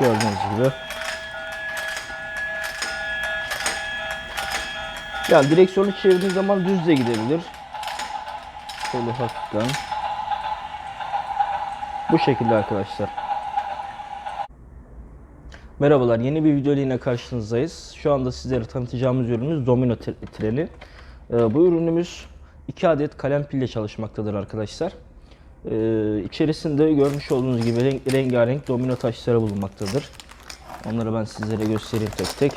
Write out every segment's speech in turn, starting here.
Gördüğünüz gibi. Yani direksiyonu çevirdiğiniz zaman düz de gidebilir. Şöyle hafiften. Bu şekilde arkadaşlar. Merhabalar, yeni bir video yine karşınızdayız. Şu anda sizlere tanıtacağımız ürünümüz Domino tre- treni. Ee, bu ürünümüz 2 adet kalem pille çalışmaktadır arkadaşlar. Ee, içerisinde görmüş olduğunuz gibi renk, rengarenk domino taşları bulunmaktadır. Onları ben sizlere göstereyim tek tek.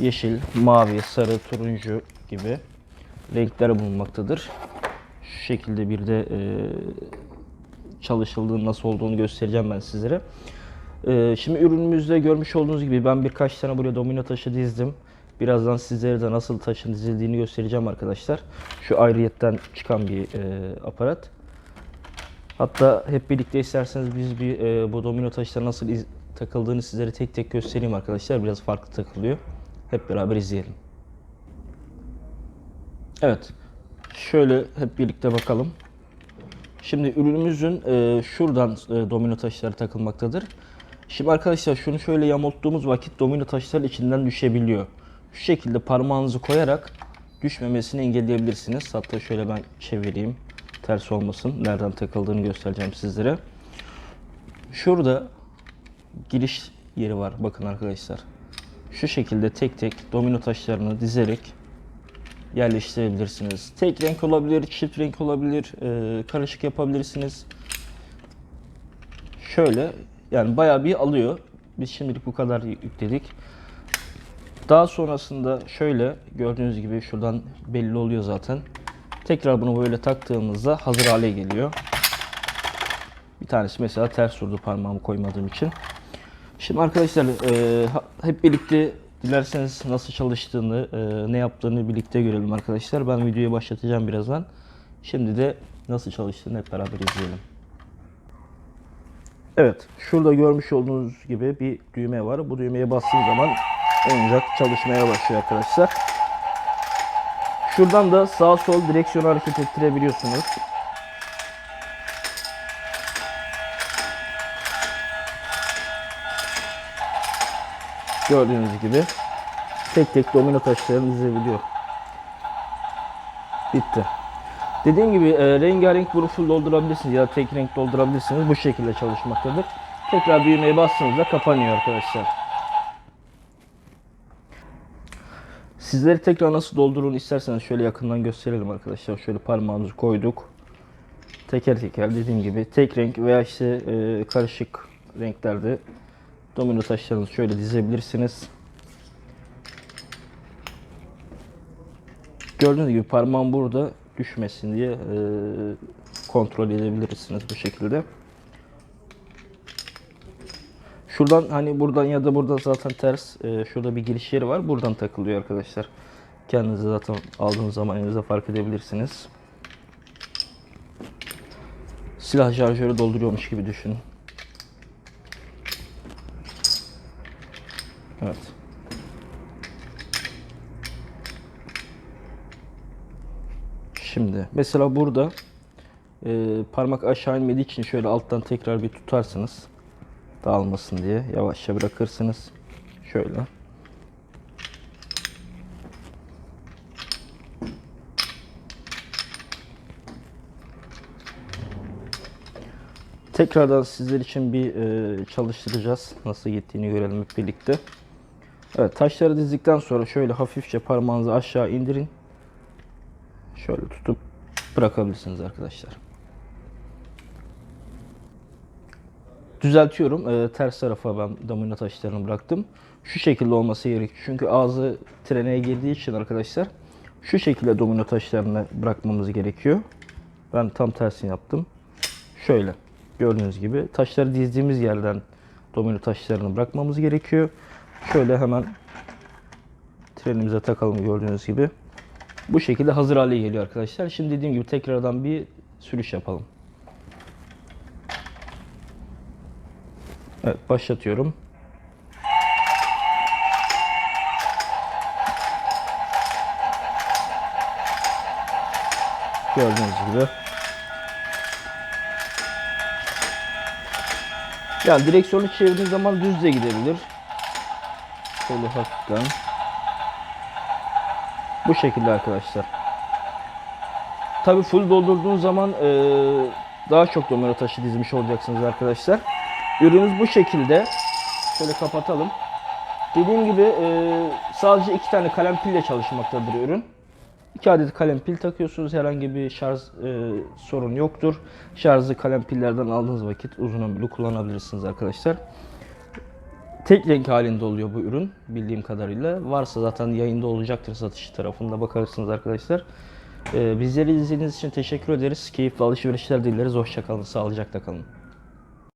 Yeşil, mavi, sarı, turuncu gibi renkler bulunmaktadır. Şu şekilde bir de e, çalışıldığını nasıl olduğunu göstereceğim ben sizlere. Ee, şimdi ürünümüzde görmüş olduğunuz gibi ben birkaç tane buraya domino taşı dizdim. Birazdan sizlere de nasıl taşın dizildiğini göstereceğim arkadaşlar. Şu ayrıyetten çıkan bir e, aparat. Hatta hep birlikte isterseniz biz bir e, bu domino taşlara nasıl iz- takıldığını sizlere tek tek göstereyim arkadaşlar. Biraz farklı takılıyor. Hep beraber izleyelim. Evet. Şöyle hep birlikte bakalım. Şimdi ürünümüzün e, şuradan e, domino taşları takılmaktadır. Şimdi arkadaşlar şunu şöyle yamulttuğumuz vakit domino taşlar içinden düşebiliyor. Şu şekilde parmağınızı koyarak düşmemesini engelleyebilirsiniz. Hatta şöyle ben çevireyim. Ters olmasın. Nereden takıldığını göstereceğim sizlere. Şurada giriş yeri var. Bakın arkadaşlar. Şu şekilde tek tek domino taşlarını dizerek yerleştirebilirsiniz. Tek renk olabilir, çift renk olabilir, e, karışık yapabilirsiniz. Şöyle yani bayağı bir alıyor. Biz şimdilik bu kadar yükledik. Daha sonrasında şöyle gördüğünüz gibi şuradan belli oluyor zaten. Tekrar bunu böyle taktığımızda hazır hale geliyor. Bir tanesi mesela ters durdu parmağımı koymadığım için. Şimdi arkadaşlar e, hep birlikte dilerseniz nasıl çalıştığını, e, ne yaptığını birlikte görelim arkadaşlar. Ben videoyu başlatacağım birazdan. Şimdi de nasıl çalıştığını hep beraber izleyelim. Evet, şurada görmüş olduğunuz gibi bir düğme var. Bu düğmeye bastığım zaman oyuncak çalışmaya başlıyor arkadaşlar. Şuradan da sağ sol direksiyonu hareket ettirebiliyorsunuz. Gördüğünüz gibi tek tek domino taşlarını dizebiliyor. Bitti. Dediğim gibi e, rengarenk bunu doldurabilirsiniz ya da tek renk doldurabilirsiniz. Bu şekilde çalışmaktadır. Tekrar düğmeye bastığınızda kapanıyor arkadaşlar. Sizleri tekrar nasıl doldurun isterseniz şöyle yakından gösterelim arkadaşlar. Şöyle parmağımızı koyduk. Teker teker dediğim gibi tek renk veya işte e, karışık renklerde domino taşlarınızı şöyle dizebilirsiniz. Gördüğünüz gibi parmağım burada düşmesin diye e, kontrol edebilirsiniz bu şekilde. Şuradan hani buradan ya da burada zaten ters e, şurada bir giriş yeri var. Buradan takılıyor arkadaşlar. Kendinizi zaten aldığınız zaman elinize fark edebilirsiniz. Silah şarjörü dolduruyormuş gibi düşünün. Evet. Şimdi mesela burada e, parmak aşağı inmediği için şöyle alttan tekrar bir tutarsınız. Dağılmasın diye yavaşça bırakırsınız. Şöyle. Tekrardan sizler için bir e, çalıştıracağız. Nasıl gittiğini görelim hep birlikte. Evet taşları dizdikten sonra şöyle hafifçe parmağınızı aşağı indirin. Şöyle tutup bırakabilirsiniz arkadaşlar. Düzeltiyorum. Ee, ters tarafa ben domino taşlarını bıraktım. Şu şekilde olması gerekiyor. Çünkü ağzı trene girdiği için arkadaşlar şu şekilde domino taşlarını bırakmamız gerekiyor. Ben tam tersini yaptım. Şöyle gördüğünüz gibi taşları dizdiğimiz yerden domino taşlarını bırakmamız gerekiyor. Şöyle hemen trenimize takalım gördüğünüz gibi. Bu şekilde hazır hale geliyor arkadaşlar. Şimdi dediğim gibi tekrardan bir sürüş yapalım. Evet başlatıyorum. Gördüğünüz gibi. Yani direksiyonu çevirdiğin zaman düz de gidebilir. Şöyle hafiften. Bu şekilde arkadaşlar. Tabi full doldurduğun zaman eee, daha çok domino taşı dizmiş olacaksınız arkadaşlar. Ürünümüz bu şekilde. Şöyle kapatalım. Dediğim gibi eee, sadece iki tane kalem pille çalışmaktadır ürün. İki adet kalem pil takıyorsunuz. Herhangi bir şarj eee, sorun yoktur. Şarjı kalem pillerden aldığınız vakit uzun ömürlü kullanabilirsiniz arkadaşlar. Tek renk halinde oluyor bu ürün bildiğim kadarıyla. Varsa zaten yayında olacaktır satış tarafında bakarsınız arkadaşlar. Ee, bizleri izlediğiniz için teşekkür ederiz. Keyifli alışverişler dileriz. Hoşçakalın, sağlıcakla kalın.